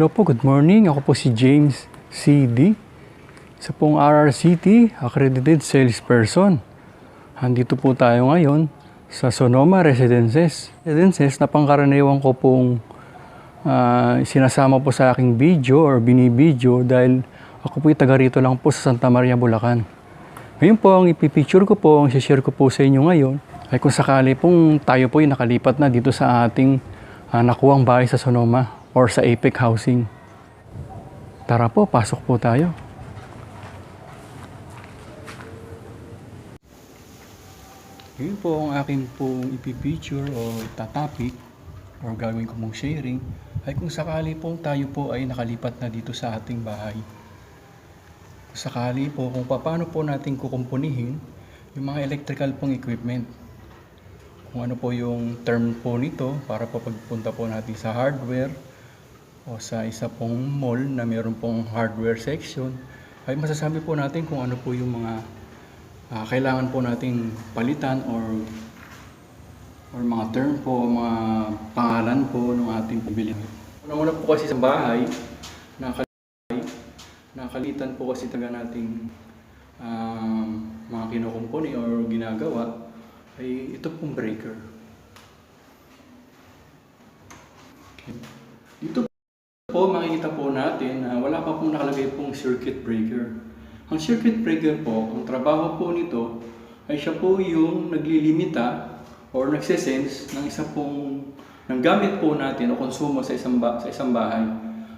Hello po, good morning. Ako po si James CD. Sa pong RRCT, Accredited Salesperson. Andito po tayo ngayon sa Sonoma Residences. Residences na pangkaraniwan ko pong ah, sinasama po sa aking video or binibideo dahil ako po taga rito lang po sa Santa Maria, Bulacan. Ngayon po, ang ipipicture ko po, ang share ko po sa inyo ngayon, ay kung sakali pong tayo po ay nakalipat na dito sa ating ah, nakuwang bahay sa Sonoma or sa Apex Housing. Tara po, pasok po tayo. Yun po ang aking pong ipipicture o itatopic or gagawin ko mong sharing ay kung sakali pong tayo po ay nakalipat na dito sa ating bahay. Kung sakali po kung paano po natin kukumpunihin yung mga electrical pong equipment. Kung ano po yung term po nito para po pagpunta po natin sa hardware o sa isa pong mall na mayroon pong hardware section ay masasabi po natin kung ano po yung mga ah, kailangan po nating palitan or or mga term po, mga pangalan po ng ating pabili. Una-una po kasi sa bahay, nakal- nakalitan po kasi taga nating um, mga kinukumpuni or ginagawa ay ito pong breaker. Okay. Dito po makikita po natin na wala pa pong nakalagay pong circuit breaker. Ang circuit breaker po, ang trabaho po nito ay siya po yung naglilimita or nagsesense ng isa pong ng gamit po natin o konsumo sa isang sa isang bahay.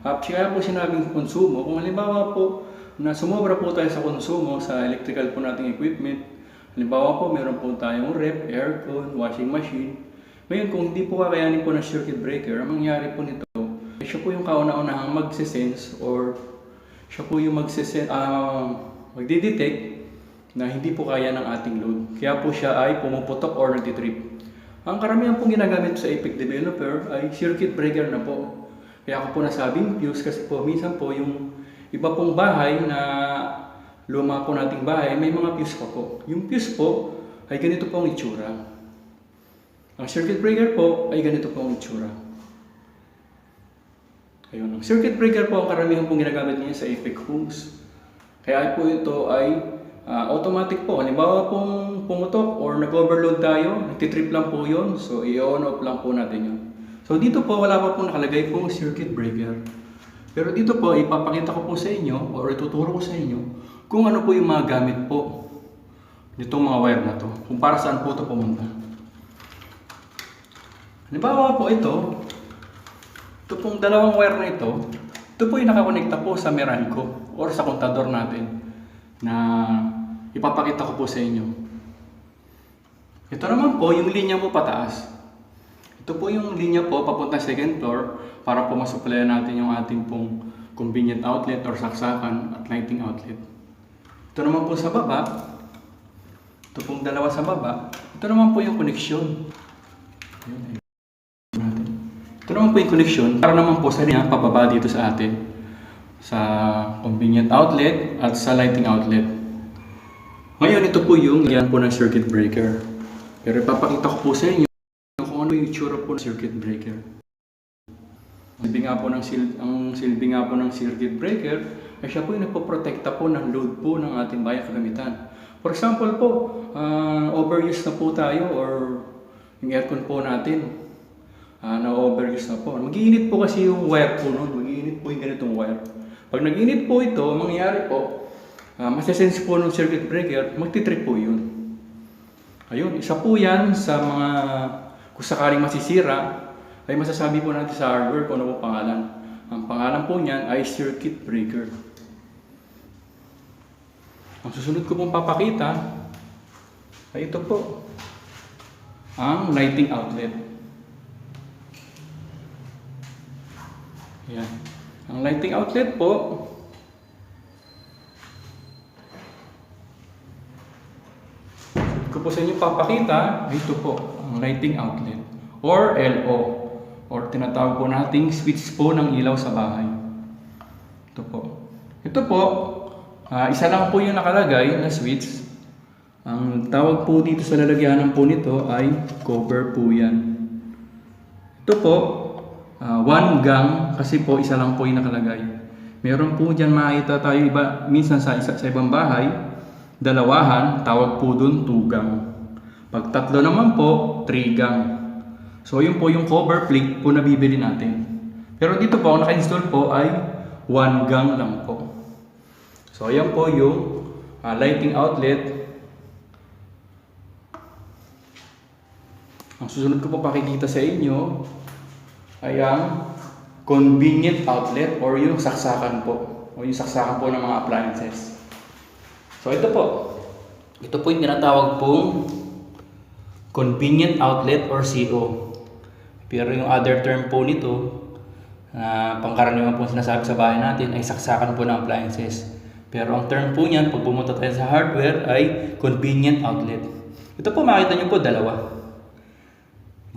At kaya po sinabing konsumo, kung halimbawa po na sumobra po tayo sa konsumo sa electrical po nating equipment, halimbawa po meron po tayong rep, aircon, washing machine. Ngayon kung hindi po kakayanin po ng circuit breaker, ang mangyari po nito, siya po yung kauna-unahang magsesense or siya po yung magsesense, uh, magdidetect na hindi po kaya ng ating load. Kaya po siya ay pumuputok or nagtitrip. Ang karamihan pong ginagamit sa Epic Developer ay circuit breaker na po. Kaya ako po nasabing fuse kasi po minsan po yung iba pong bahay na luma po nating bahay, may mga fuse pa po. Yung fuse po ay ganito po ang itsura. Ang circuit breaker po ay ganito po ang itsura. Ayun, ang circuit breaker po ang karamihan pong ginagamit niya sa Epic Homes. Kaya po ito ay ah, automatic po. Halimbawa pong pumutok or nag-overload tayo, nagtitrip lang po yun. So, i-on off lang po natin yun. So, dito po wala pa po nakalagay pong circuit breaker. Pero dito po, ipapakita ko po sa inyo or ituturo ko sa inyo kung ano po yung mga gamit po nitong mga wire na to. Kung para saan po ito pumunta. Halimbawa po ito, ito pong dalawang wire na ito, ito po yung nakakonekta po sa Meralco or sa kontador natin na ipapakita ko po sa inyo. Ito naman po yung linya po pataas. Ito po yung linya po papunta sa second floor para po masuplayan natin yung ating pong convenient outlet or saksakan at lighting outlet. Ito naman po sa baba, ito pong dalawa sa baba, ito naman po yung connection. Yun, naman po yung connection para naman po sa linya pababa dito sa atin sa convenient outlet at sa lighting outlet. Ngayon, ito po yung yan po ng circuit breaker. Pero ipapakita ko po sa inyo kung ano yung itsura po ng circuit breaker. Silbi nga po ng sil ang silbi nga po ng circuit breaker ay siya po yung nagpoprotekta po ng load po ng ating bayan kagamitan. For example po, ah, overuse na po tayo or yung aircon po natin, ah, na-overuse na po. Mag-iinit po kasi yung wire po nun. Mag-iinit po yung ganitong wire. Pag nag-init po ito, ang mangyayari po, uh, masasense po ng circuit breaker, magtitrip po yun. Ayun, isa po yan sa mga, kung sakaling masisira, ay masasabi po natin sa hardware kung ano po pangalan. Ang pangalan po niyan ay circuit breaker. Ang susunod ko pong papakita ay ito po, ang lighting outlet. Yan. Ang lighting outlet po, ko po sa inyo papakita, ito po, ang lighting outlet or LO or tinatawag po nating switch po ng ilaw sa bahay. Ito po. Ito po, ah, isa lang po yung nakalagay na switch. Ang tawag po dito sa lalagyanan po nito ay cover po yan. Ito po, ah, one gang kasi po isa lang po yung nakalagay. Meron po dyan makita tayo iba, minsan sa, isa, sa ibang bahay, dalawahan, tawag po dun two gang. Pag tatlo naman po, three gang. So yun po yung cover plate po na bibili natin. Pero dito po, ang naka-install po ay one gang lang po. So ayan po yung ah, lighting outlet. Ang susunod ko po pakikita sa inyo ay ang convenient outlet or yung saksakan po. O yung saksakan po ng mga appliances. So ito po. Ito po yung tinatawag pong convenient outlet or CO. Pero yung other term po nito, na pangkaraniwan po sinasabi sa bahay natin ay saksakan po ng appliances. Pero ang term po niyan, pag pumunta tayo sa hardware, ay convenient outlet. Ito po makita niyo po dalawa.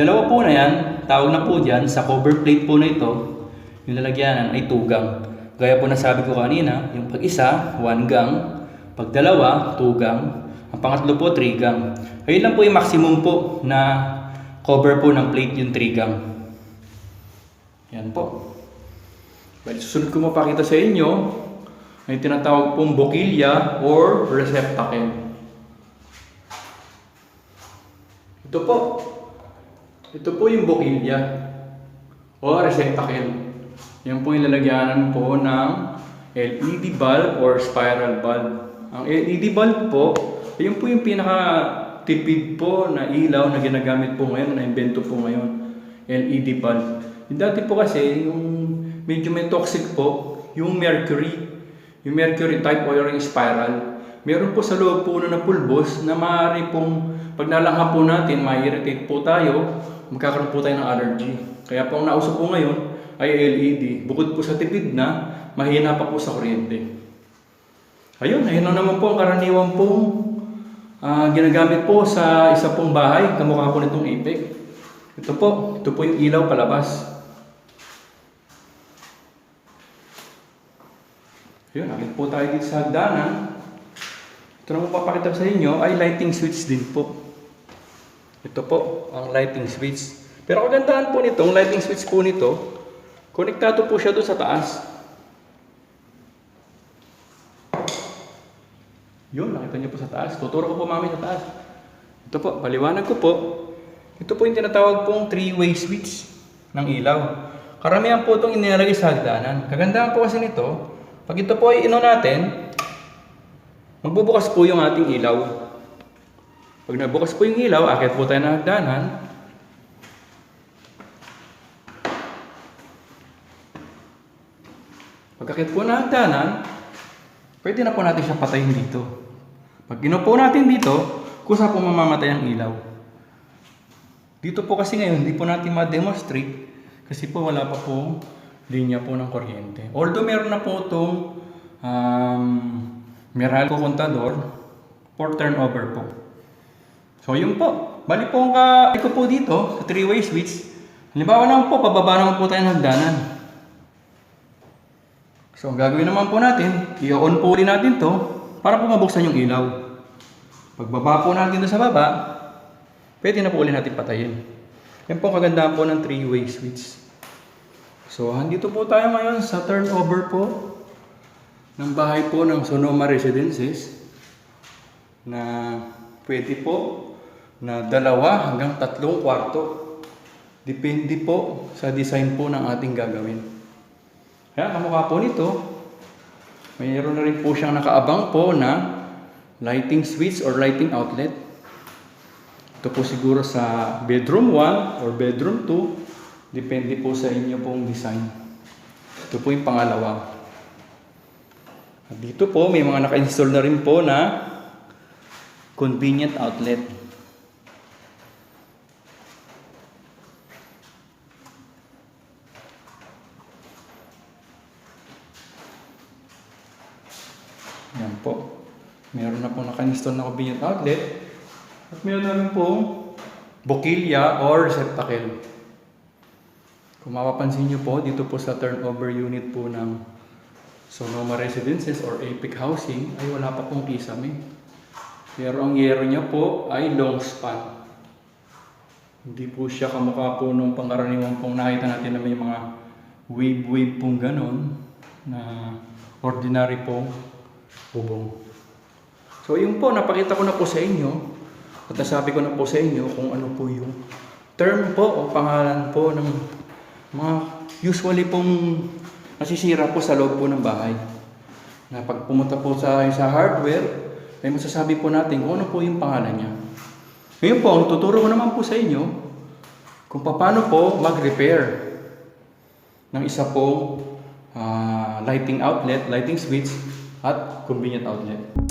Dalawa po na yan, tawag na po dyan, sa cover plate po na ito, yung lalagyanan ay tugang. Gaya po na sabi ko kanina, yung pag isa, one gang, pag dalawa, two gang, ang pangatlo po, three gang. Ayun lang po yung maximum po na cover po ng plate yung three gang. Yan po. Bali, susunod ko mapakita sa inyo ay tinatawag pong bokilya or receptacle. Ito po. Ito po yung bokilya o receptacle. Yan po yung lalagyanan po ng LED bulb or spiral bulb. Ang LED bulb po, yun po yung pinaka tipid po na ilaw na ginagamit po ngayon, na invento po ngayon. LED bulb. Yung dati po kasi, yung medyo may toxic po, yung mercury. Yung mercury type o yung spiral. Meron po sa loob po na pulbos na maaari pong pag nalangha po natin, ma-irritate po tayo, magkakaroon po tayo ng allergy. Kaya po ang nauso po ngayon ay LED. Bukod po sa tipid na, mahina pa po sa kuryente. Ayun, ayun na naman po ang karaniwan pong ah, ginagamit po sa isa pong bahay, kamukha po nitong APEC. Ito po, ito po yung ilaw palabas. Ayun, nakita po tayo dito sa hagdanan. Ito na po papakita sa inyo ay lighting switch din po. Ito po, ang lighting switch. Pero kagandahan po nito, ang lighting switch po nito, konektado po siya doon sa taas. Yun, nakita niyo po sa taas. Tuturo ko po mami sa taas. Ito po, paliwanag ko po. Ito po yung tinatawag pong three-way switch ng ilaw. Karamihan po itong inilalagay sa hagdanan. Kagandahan po kasi nito, pag ito po ay ino natin, magbubukas po yung ating ilaw. Pag nabukas po yung ilaw, akit po tayo ng hagdanan. Pagkakit po ng hagdanan, pwede na po natin siya patayin dito. Pag inupo natin dito, kusa po mamamatay ang ilaw. Dito po kasi ngayon, hindi po natin ma-demonstrate kasi po wala pa po linya po ng kuryente. Although meron na po itong um, Meralco contador for turnover po. So yun po. Bali po ang ka ko po dito sa three-way switch. Halimbawa naman po, pababa naman po tayo ng hagdanan. So ang gagawin naman po natin, i-on po ulit natin to para po mabuksan yung ilaw. Pagbaba po natin sa baba, pwede na po ulit natin patayin. Yan po kagandahan po ng three-way switch. So, andito po tayo ngayon sa turnover po ng bahay po ng Sonoma Residences na pwede po na dalawa hanggang tatlong kwarto. Depende po sa design po ng ating gagawin. Kaya kamukha po nito, mayroon na rin po siyang nakaabang po na lighting switch or lighting outlet. Ito po siguro sa bedroom 1 or bedroom 2. Depende po sa inyo pong design. Ito po yung pangalawa. At dito po, may mga naka-install na rin po na convenient outlet. Yan po. Meron na convenient outlet. At meron na rin pong bokilya or receptacle. Kung mapapansin nyo po, dito po sa turnover unit po ng Sonoma Residences or Epic Housing ay wala pa pong kisame. Pero ang yero niya po ay long span. Hindi po siya kamukha po nung pangkaraniwan pong nakita natin na may mga wave-wave pong ganon na ordinary pong bubong. So yun po, napakita ko na po sa inyo at nasabi ko na po sa inyo kung ano po yung term po o pangalan po ng mga usually pong nasisira po sa loob po ng bahay. Na pag pumunta po sa, sa hardware, ay masasabi po natin kung ano po yung pangalan niya. Ngayon po, ang tuturo ko naman po sa inyo kung paano po mag-repair ng isa pong ah, lighting outlet, lighting switch at convenient outlet.